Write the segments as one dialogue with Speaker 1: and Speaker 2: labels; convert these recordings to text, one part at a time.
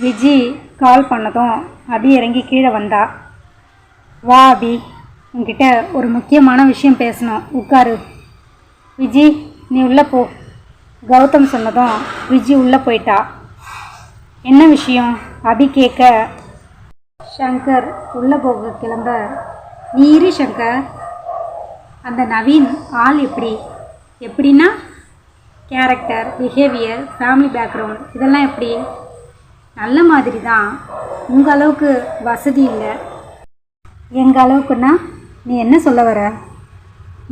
Speaker 1: விஜி கால் பண்ணதும் அபி இறங்கி கீழே வந்தா. வா அபி உங்ககிட்ட ஒரு முக்கியமான விஷயம் பேசணும். உட்காரு. விஜி நீ உள்ளே போ. கௌதம் சொன்னதும் விஜி உள்ளே போயிட்டா. என்ன விஷயம்? அபி கேட்க சங்கர் உள்ளே போக கிளம்ப. நீ இரு சங்கர். அந்த நவீன் ஆள் எப்படி? எப்படின்னா கேரக்டர் பிஹேவியர் ஃபேமிலி பேக்ரவுண்ட் இதெல்லாம் எப்படி? நல்ல மாதிரி தான் உங்கள் அளவுக்கு வசதி இல்லை. எங்கள் அளவுக்குன்னா நீ என்ன சொல்ல வர?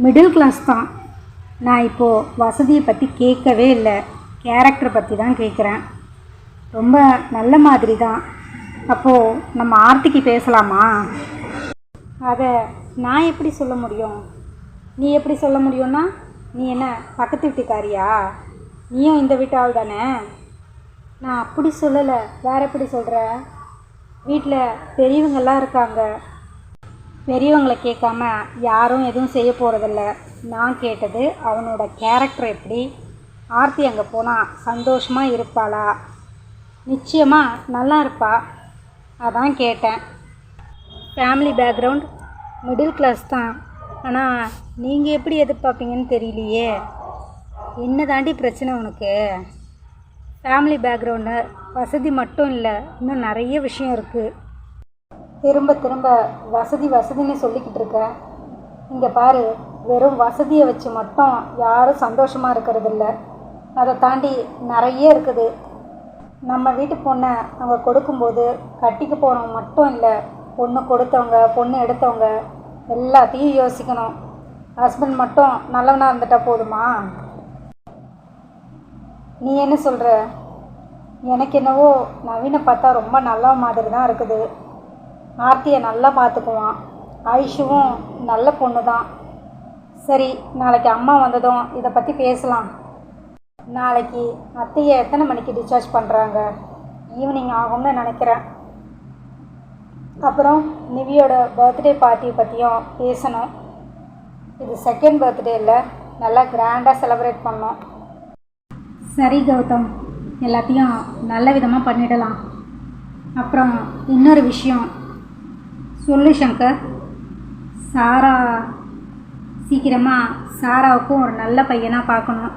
Speaker 1: மிடில் கிளாஸ் தான். நான் இப்போது வசதியை பற்றி கேட்கவே இல்லை. கேரக்டர் பற்றி தான் கேட்குறேன். ரொம்ப நல்ல மாதிரி தான் அப்போது நம்ம ஆர்த்திக்கு பேசலாமா? அதை நான் எப்படி சொல்ல முடியும்? நீ எப்படி சொல்ல முடியும்னா நீ என்ன பக்கத்து வீட்டுக்காரியா? நீயும் இந்த வீட்டு ஆள் தானே? நான் அப்படி சொல்லலை. வேற எப்படி சொல்கிற வீட்டில் பெரியவங்கெல்லாம் இருக்காங்க. பெரியவங்களை கேட்காம யாரும் எதுவும் செய்ய போகிறதில்ல நான் கேட்டது அவனோட கேரக்டர் எப்படி? ஆர்த்தி அங்கே போனால் சந்தோஷமாக இருப்பாளா? நிச்சயமாக நல்லா இருப்பா. அதான் கேட்டேன். ஃபேமிலி பேக்ரவுண்ட் மிடில் கிளாஸ் தான். ஆனால் நீங்கள் எப்படி எதிர்பார்ப்பீங்கன்னு தெரியலையே. என்ன தாண்டி பிரச்சனை உனக்கு? ஃபேமிலி பேக்ரவுண்டு வசதி மட்டும் இல்லை இன்னும் நிறைய விஷயம் இருக்குது திரும்ப திரும்ப வசதி வசதின்னு சொல்லிக்கிட்டு இருக்கேன் இங்கே பாரு வெறும் வசதியை வச்சு மட்டும் யாரும் சந்தோஷமாக இருக்கிறதில்ல அதை தாண்டி நிறைய இருக்குது. நம்ம வீட்டு பொண்ணை அவங்க கொடுக்கும்போது கட்டிக்க போகிறவங்க மட்டும் இல்லை பொண்ணு கொடுத்தவங்க பொண்ணு எடுத்தவங்க எல்லாத்தையும் யோசிக்கணும். ஹஸ்பண்ட் மட்டும் நல்லவனாக இருந்துட்டால் போதுமா? நீ என்ன சொல்கிற எனக்கு என்னவோ நவீனை பார்த்தா ரொம்ப நல்ல மாதிரி தான் இருக்குது. ஆர்த்தியை நல்லா பார்த்துக்குவான். ஆயுஷுவும் நல்ல பொண்ணு தான் சரி நாளைக்கு அம்மா வந்ததும் இதை பற்றி பேசலாம். நாளைக்கு அத்தையை எத்தனை மணிக்கு டிஸ்சார்ஜ் பண்ணுறாங்க ஈவினிங் ஆகும்னு நினைக்கிறேன். அப்புறம் நிவியோட பர்த்டே பார்ட்டியை பற்றியும் பேசணும். இது செகண்ட் பர்த்டே இல்லை. நல்லா கிராண்டாக செலப்ரேட் பண்ணோம் சரி கௌதம் எல்லாத்தையும் நல்ல விதமாக பண்ணிடலாம். அப்புறம் இன்னொரு விஷயம். சொல்லு சங்கர். சாரா சீக்கிரமாக சாராவுக்கும் ஒரு நல்ல பையனாக பார்க்கணும்.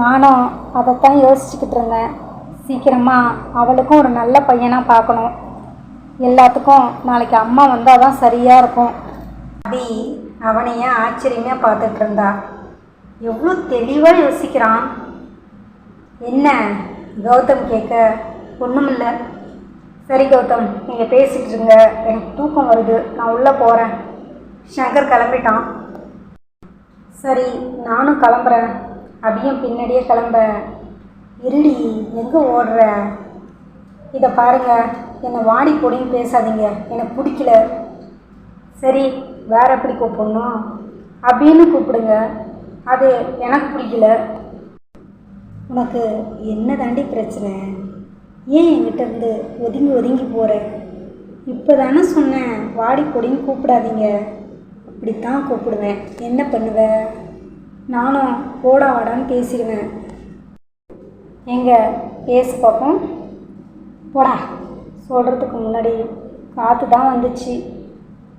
Speaker 1: நானும் அதைத்தான் யோசிச்சுக்கிட்டு இருந்தேன். சீக்கிரமாக அவளுக்கும் ஒரு நல்ல பையனாக பார்க்கணும். எல்லாத்துக்கும் நாளைக்கு அம்மா வந்தால் தான் சரியாக இருக்கும். அபி அவனையே ஆச்சரியமாக பார்த்துட்டு இருந்தா. எவ்வளோ தெளிவாக யோசிக்கிறான்? என்ன? கௌதம் கேட்க ஒன்றுமில்ல சரி கௌதம் நீங்கள் பேசிகிட்டு இருங்க. எனக்கு தூக்கம் வருது. நான் உள்ளே போகிறேன் சங்கர் கிளம்பிட்டான். சரி நானும் கிளம்புறேன். அப்படியும் பின்னாடியே கிளம்ப. இருடி எங்கே ஓடுற? இதை பாருங்க. என்னை வாடி பொடின்னு பேசாதீங்க. எனக்கு பிடிக்கல. சரி வேற எப்படி கூப்பிடணும்? அப்படின்னு கூப்பிடுங்க. அது எனக்கு பிடிக்கல உனக்கு என்ன தாண்டி பிரச்சனை? ஏன் என்கிட்ட இருந்து ஒதுங்கி ஒதுங்கி போகிற இப்போ தானே சொன்னேன் வாடி பொடின்னு கூப்பிடாதீங்க. அப்படித்தான் கூப்பிடுவேன். என்ன பண்ணுவ? நானும் போடா வாடான்னு பேசிடுவேன். எங்க பேச பார்ப்போம் போடா. சொல்கிறதுக்கு முன்னாடி காற்று தான் வந்துச்சு.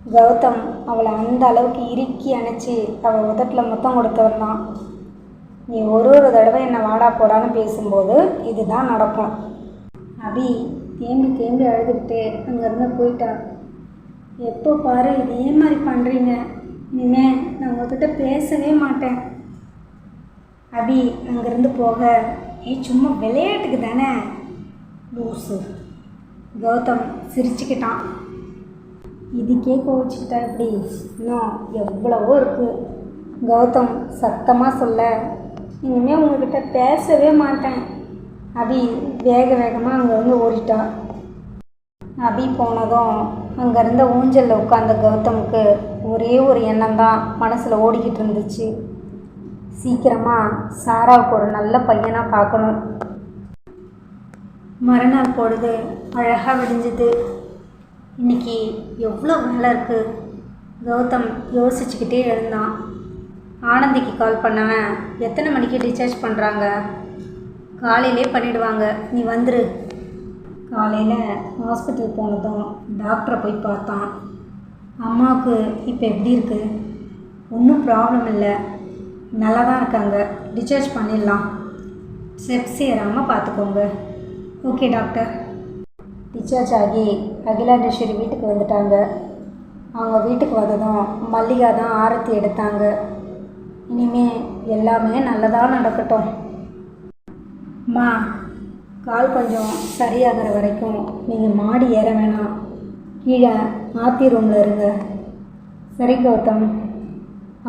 Speaker 1: கௌதம் அவளை அந்த அளவுக்கு இறுக்கி அணைச்சி அவள் உதட்டில் முத்தம் கொடுத்தவன் தான். நீ ஒரு ஒரு தடவை என்னை வாடா போடான்னு பேசும்போது இதுதான் நடக்கும். அபி தேம்பி தேம்பி அழுதுகிட்டு அங்கேருந்து போயிட்டான் எப்போ பாரு இதே மாதிரி பண்ணுறீங்க இனிமே நான் உங்ககிட்ட பேசவே மாட்டேன். அபி அங்கேருந்து போக ஏ சும்மா விளையாட்டுக்கு தானே? லூசு. கௌதம் சிரிச்சுக்கிட்டான். இதுக்கே கோவிச்சுக்கிட்டா எப்படி? இன்னும் எவ்வளவோ இருக்குது கௌதம் சத்தமாக சொல்ல இனிமேல் உங்ககிட்ட பேசவே மாட்டேன். அபி வேக வேகமாக அங்கேருந்து ஓடிட்டான் அபி போனதும் அங்கேருந்த ஊஞ்சலில் உட்காந்த கௌதமுக்கு ஒரே ஒரு எண்ணம் தான் மனசில் ஓடிக்கிட்டு இருந்துச்சு. சீக்கிரமாக சாராவுக்கு ஒரு நல்ல பையனாக பார்க்கணும். மறுநாள் பொழுது அழகாக விடிஞ்சுது. இன்னைக்கு எவ்வளோ வேலை இருக்குது கௌதம் யோசிச்சுக்கிட்டே இருந்தான். ஆனந்திக்கு கால் பண்ணவன் எத்தனை மணிக்கு டிஸ்சார்ஜ் பண்ணுறாங்க காலையிலே பண்ணிடுவாங்க. நீ வந்துரு. காலையில் ஹாஸ்பிட்டல் போனதும் டாக்டரை போய் பார்த்தான். அம்மாவுக்கு இப்போ எப்படி இருக்குது ஒன்றும் ப்ராப்ளம் இல்லை. நல்லா தான் இருக்காங்க. டிஸ்சார்ஜ் பண்ணிடலாம். ஸ்டெப்ஸ் ஏறாமல் பார்த்துக்கோங்க. ஓகே டாக்டர் டிஸ்சார்ஜ் ஆகி அகிலாண்டேஸ்வரி வீட்டுக்கு வந்துட்டாங்க. அவங்க வீட்டுக்கு வந்ததும் மல்லிகா தான் ஆரத்தி எடுத்தாங்க. இனிமே எல்லாமே நல்லதாக நடக்கட்டும். அம்மா கால் கொஞ்சம் சரியாகிற வரைக்கும் நீங்கள் மாடி ஏற வேணாம். கீழே ஆத்தி ரூமில் இருங்க. சரி கௌதம்.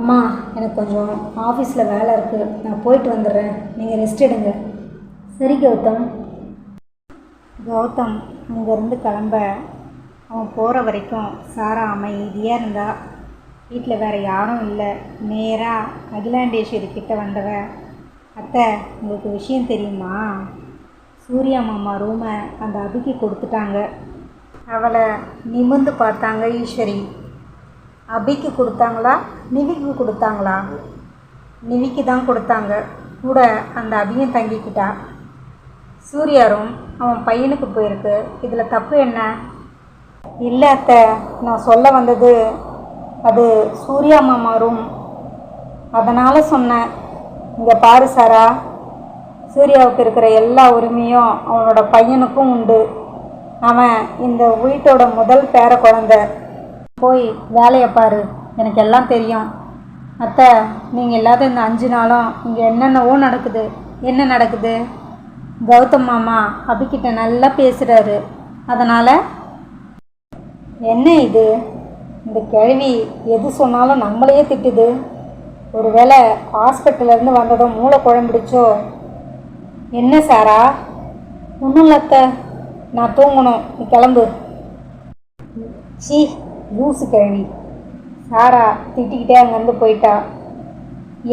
Speaker 1: அம்மா எனக்கு கொஞ்சம் ஆஃபீஸில் வேலை இருக்குது நான் போயிட்டு வந்துடுறேன். நீங்கள் ரெஸ்ட் எடுங்க. சரி கௌதம். கௌதம் அங்கேருந்து கிளம்ப அவன் போகிற வரைக்கும் சாரா அமைதியாக இருந்தா. வீட்டில் வேறு யாரும் இல்லை. நேராக அகிலாண்டேஸ்வரி கிட்ட வந்தவ அத்தை உங்களுக்கு விஷயம் தெரியுமா? சூர்யா மாமா ரூமை அந்த அபிக்கு கொடுத்துட்டாங்க. அவளை நிமிர்ந்து பார்த்தாங்க ஈஸ்வரி. அபிக்கு கொடுத்தாங்களா? நிவிக்கு கொடுத்தாங்களா? நிவிக்கு தான் கொடுத்தாங்க. கூட அந்த அபியும் தங்கிக்கிட்டா. சூர்யாரும் அவன் பையனுக்கு போயிருக்கு. இதில் தப்பு என்ன? இல்லை அத்தை நான் சொல்ல வந்தது அது சூர்யா மாமா ரூம் அதனால் சொன்னேன். இங்கே பாரு சாரா சூர்யாவுக்கு இருக்கிற எல்லா உரிமையும் அவனோட பையனுக்கும் உண்டு. அவன் இந்த வீட்டோட முதல் பேர குழந்த. போய் வேலையை பாரு எனக்கு எல்லாம் தெரியும். அத்தை நீங்கள் இல்லாத இந்த அஞ்சு நாளும் இங்கே என்னென்னவோ நடக்குது. என்ன நடக்குது? கௌதம் மாமா அபிக்கிட்ட நல்லா பேசுகிறாரு அதனால் என்ன இது? இந்த கிழவி எது சொன்னாலும் நம்மளையே திட்டுது. ஒருவேளை ஹாஸ்பிட்டல்லேருந்து வந்ததோ மூளை குழம்பிடுச்சோ? என்ன சாரா? ஒன்றும் இல்லத்த நான் தூங்கணும். நீ கிளம்பு. சி லூசு கிழவி சாரா திட்டிக்கிட்டே அங்கேருந்து போயிட்டா.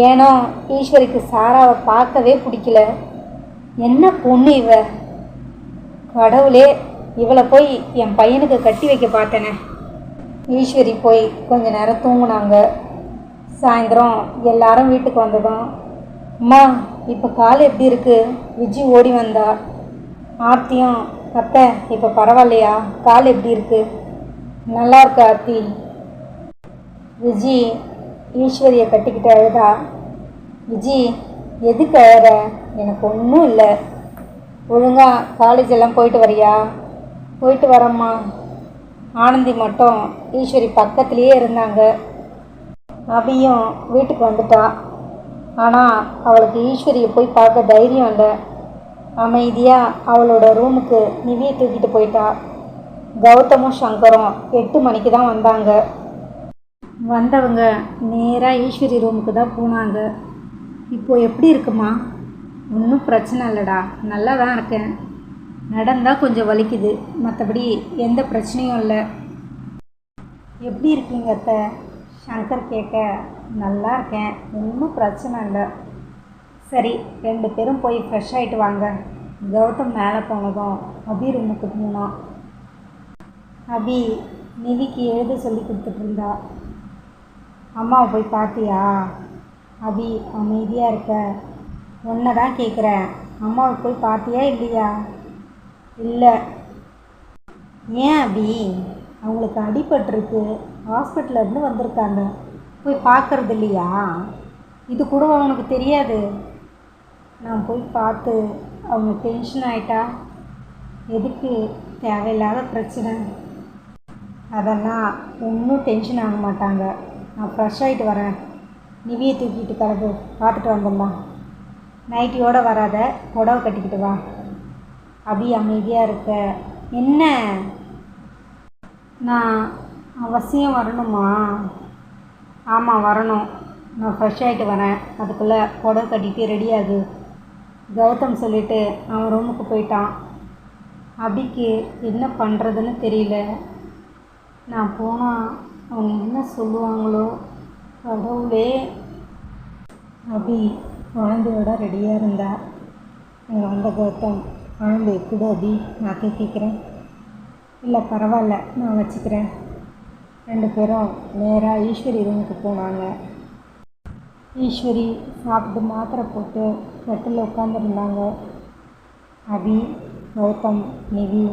Speaker 1: ஏனோ ஈஸ்வரிக்கு சாராவை பார்க்கவே பிடிக்கல. என்ன பொண்ணு இவ? கடவுளே இவளை போய் என் பையனுக்கு கட்டி வைக்க பார்த்தேனே. ஈஸ்வரி போய் கொஞ்ச நேரம் தூங்கினாங்க. சாயந்தரம் எல்லாரும் வீட்டுக்கு வந்ததும் அம்மா இப்போ கால் எப்படி இருக்குது விஜி ஓடி வந்தா. ஆர்த்தியும் அத்தை இப்போ பரவாயில்லையா? கால் எப்படி இருக்கு? நல்லா இருக்கு ஆர்த்தி விஜி ஈஸ்வரியை கட்டிக்கிட்டு அழுதா. விஜி எதுக்கு அழற? எனக்கு ஒன்றும் இல்லை. ஒழுங்காக காலேஜ் எல்லாம் போயிட்டு வரியா? போயிட்டு வரோம்மா ஆனந்தி மட்டும் ஈஸ்வரி பக்கத்துலேயே இருந்தாங்க. அபியும் வீட்டுக்கு வந்துட்டா. ஆனால் அவளுக்கு ஈஸ்வரியை போய் பார்க்க தைரியம் இல்லை. அமைதியாக அவளோட ரூமுக்கு நிவியை தூக்கிட்டு போயிட்டா. கௌதமும் சங்கரும் எட்டு மணிக்கு தான் வந்தாங்க. வந்தவங்க நேராக ஈஸ்வரி ரூமுக்கு தான் போனாங்க. இப்போ எப்படி இருக்குமா? ஒன்றும் பிரச்சனை இல்லைடா. நல்லா தான் இருக்கேன். நடந்தால் கொஞ்சம் வலிக்குது. மற்றபடி எந்த பிரச்சனையும் இல்லை. எப்படி இருக்கீங்க அத்தை? சங்கர் கேட்க நல்லா இருக்கேன். ஒன்றும் பிரச்சனை இல்லை. சரி ரெண்டு பேரும் போய் ஃப்ரெஷ் ஆகிட்டு வாங்க. கௌதம் மேலே போனதும் அபி ரூமுக்கு போனோம் அபி நிவிக்கு எழுத சொல்லி கொடுத்துட்டு இருந்தா. அம்மாவை போய் பார்த்தியா? அபி அமைதியாக இருக்க. உன்னை தான் கேட்குறேன் அம்மாவை போய் பார்த்தியா இல்லையா? இல்லை. ஏன் அபி? அவங்களுக்கு அடிபட்டிருக்கு. ஹாஸ்பிட்டலேருந்து வந்திருக்காங்க. போய் பார்க்கறது இல்லையா? இது கூட அவனுக்கு தெரியாது. நான் போய் பார்த்து அவங்க டென்ஷன் ஆகிட்டா எதுக்கு? தேவையில்லாத பிரச்சனை. அதெல்லாம் ஒன்றும் டென்ஷன் ஆக மாட்டாங்க. நான் ஃப்ரெஷ் ஆகிட்டு வரேன். நிவியை தூக்கிட்டு கிளம்பு. பார்த்துட்டு வந்துடலாம். நைட்டியோடு வராத புடவை கட்டிக்கிட்டு வா. அபி அமைதியாக இருக்க. என்ன? நான் அவசியம் வரணுமா? ஆமாம் வரணும். நான் ஃப்ரெஷ் ஆகிட்டு வரேன். அதுக்குள்ளே புடவை கட்டிட்டு ரெடி கௌதம் சொல்லிவிட்டு அவன் ரூமுக்கு போயிட்டான். அபிக்கு என்ன பண்ணுறதுன்னு தெரியல. நான் போனால் அவங்க என்ன சொல்லுவாங்களோ கடவுளே. அபி குழந்தையோட ரெடியாக இருந்தார் இங்கே வந்த கௌதம் குழந்தை கொடு அபி? நான் தூக்கிக்கிறேன் இல்லை பரவாயில்ல நான் வச்சுக்கிறேன். ரெண்டு பேரும் நேராக ஈஸ்வரி ரூமுக்கு போனாங்க. ஈஸ்வரி சாப்பிட்டு மாத்திரை போட்டு கட்டில் உட்காந்துருந்தாங்க அபி கௌதம் நிவி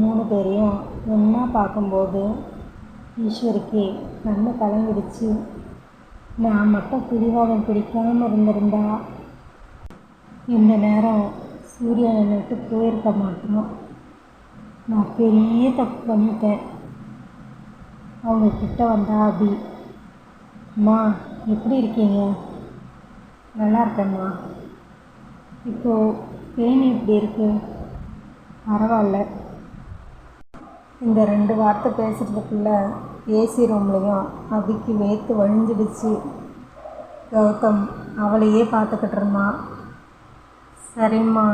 Speaker 1: மூணு பேரையும் ஒன்றா பார்க்கும்போது ஈஸ்வரிக்கு கண்ணு கலங்கிடுச்சு. நான் மட்டும் பிடிவாதம் பிடிக்காமல் இருந்திருந்தா இந்த நேரம் சூரியனை விட்டு போயிருக்க மாட்டோம் நான் பெரிய தப்பு பண்ணிட்டேன். அவங்க கிட்ட வந்தா அபி அம்மா எப்படி இருக்கீங்க? நல்லா இருக்கேம்மா இப்போது பெயின் எப்படி இருக்கு? பரவாயில்ல. இந்த ரெண்டு வார்த்தை பேசுகிறதுக்குள்ள ஏசி ரூம்லேயும் அபிக்கு வேர்த்து வழிஞ்சிடுச்சு. கௌதம் அவளையே பார்த்துக்கிட்டு இருந்தான். சரிம்மா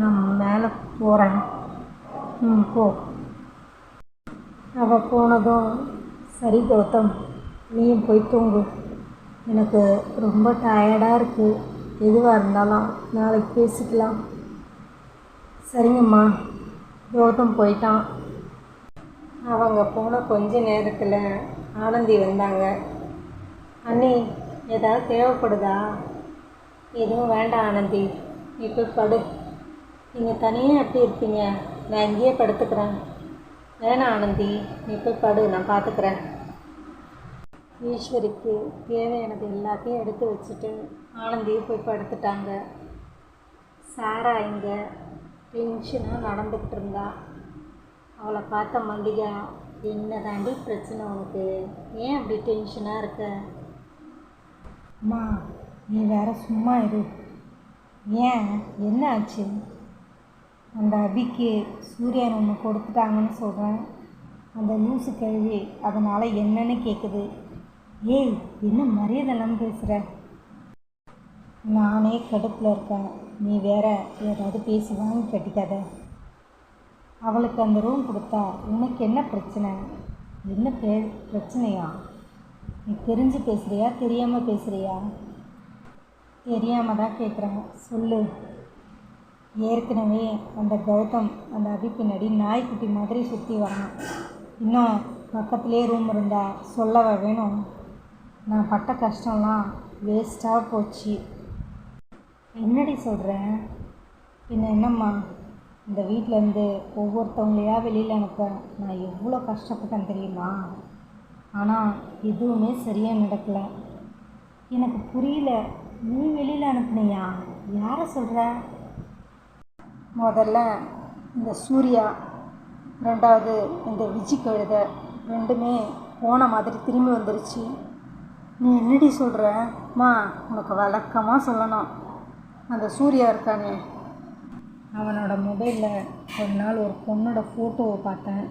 Speaker 1: நான் மேலே போகிறேன் ம் போ. அவள் போனதும் சரி கௌதம் நீயும் போய் தூங்கு. எனக்கு ரொம்ப டயர்டாக இருக்குது எதுவாக இருந்தாலும் நாளைக்கு பேசிக்கலாம். சரிங்கம்மா. கௌதம் போயிட்டான். அவங்க போன கொஞ்ச நேரத்தில் ஆனந்தி வந்தாங்க. அண்ணி ஏதாவது தேவைப்படுதா? எதுவும் வேண்டாம் ஆனந்தி. நீ போய் படு. நீங்கள் தனியாக எப்படி இருப்பீங்க நான் இங்கேயே படுத்துக்கிறேன். வேணாம் ஆனந்தி. நீ போய் படு நான் பார்த்துக்கிறேன் ஈஸ்வரிக்கு தேவையானது எல்லாத்தையும் எடுத்து வச்சுட்டு ஆனந்தியும் போய் படுத்துட்டாங்க. சாரா இங்கே டென்ஷனாக நடந்துக்கிட்டு இருந்தா. அவளை பார்த்த மல்லிகா என்ன தாண்டி பிரச்சனை உனக்கு? ஏன் அப்படி டென்ஷனாக இருக்க? அம்மா நீ வேற சும்மா இரு. ஏன்? என்ன ஆச்சு? அந்த அபிக்கு சூரியன் ஒன்று கொடுத்துட்டாங்கன்னு சொல்கிறேன் அந்த நியூஸு கேள்வி அதனால் என்னன்னு கேட்குது ஏய் என்ன மரியாதை பேசுகிற நானே கடுப்பில் இருக்கேன். நீ வேற ஏதாவது பேசி வாங்கி கட்டிக்காத. அவளுக்கு அந்த ரூம் கொடுத்தா உனக்கு என்ன பிரச்சனை? என்ன பே பிரச்சனையா? நீ தெரிஞ்சு பேசுகிறியா தெரியாமல் பேசுகிறியா தெரியாமல் தான் கேட்குறேன் சொல்லு. ஏற்கனவே அந்த கௌதம் அந்த அபி பின்னாடி நாய்க்குட்டி மாதிரி சுற்றி வரான். இன்னும் பக்கத்துலேயே ரூம் இருந்தால் சொல்லவா வேணும்? நான் பட்ட கஷ்டம்லாம் வேஸ்ட்டாக போச்சு. என்னடி சொல்கிறேன் பின்ன என்னம்மா? இந்த வீட்டிலேருந்து ஒவ்வொருத்தவங்களையா வெளியில் அனுப்ப நான் எவ்வளோ கஷ்டப்பட்டேன் தெரியுமா? ஆனால் எதுவுமே சரியாக நடக்கலை. எனக்கு புரியல. நீ வெளியில் அனுப்புனியா? யாரை சொல்கிற முதல்ல இந்த சூர்யா ரெண்டாவது இந்த விஜி கழுத ரெண்டுமே போன மாதிரி திரும்பி வந்துருச்சு. நீ என்னடி சொல்கிறம்மா உனக்கு வழக்கமாக சொல்லணும். அந்த சூர்யா இருக்கானே. அவனோட மொபைலில் ஒரு நாள் ஒரு பொண்ணோட ஃபோட்டோவை பார்த்தேன்.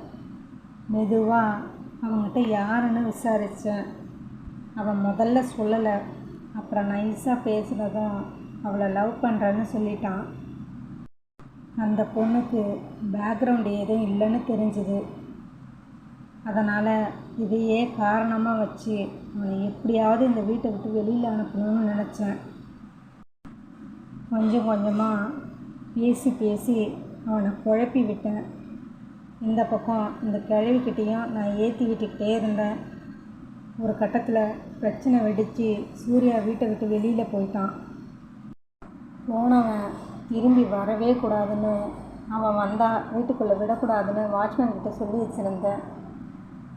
Speaker 1: மெதுவாக அவன்கிட்ட யாருன்னு விசாரித்தேன் அவன் முதல்ல சொல்லலை. அப்புறம் நைஸாக பேசுனதும் அவளை லவ் பண்ணுறேன்னு சொல்லிட்டான். அந்த பொண்ணுக்கு பேக்ரவுண்ட் எதுவும் இல்லைன்னு தெரிஞ்சுது. அதனால் இதையே காரணமாக வச்சு அவனை எப்படியாவது இந்த வீட்டை விட்டு வெளியில் அனுப்பணும்னு நினச்சேன். கொஞ்சம் கொஞ்சமாக பேசி பேசி அவனை குழப்பி விட்டேன். இந்த பக்கம் இந்த கிழவிக்கிட்டேயும் நான் ஏற்றி விட்டுக்கிட்டே இருந்தேன். ஒரு கட்டத்தில் பிரச்சனை வெடித்து சூர்யா வீட்டை விட்டு வெளியில் போயிட்டான். போனவன் திரும்பி வரவே கூடாதுன்னு அவன் வந்தால் வீட்டுக்குள்ளே விடக்கூடாதுன்னு வாட்ச்மேன் கிட்ட சொல்லி வச்சுருந்தேன்.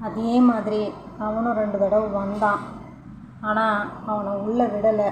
Speaker 1: அதே மாதிரி அவனும் ரெண்டு தடவை வந்தான். ஆனால் அவனை உள்ளே விடலை.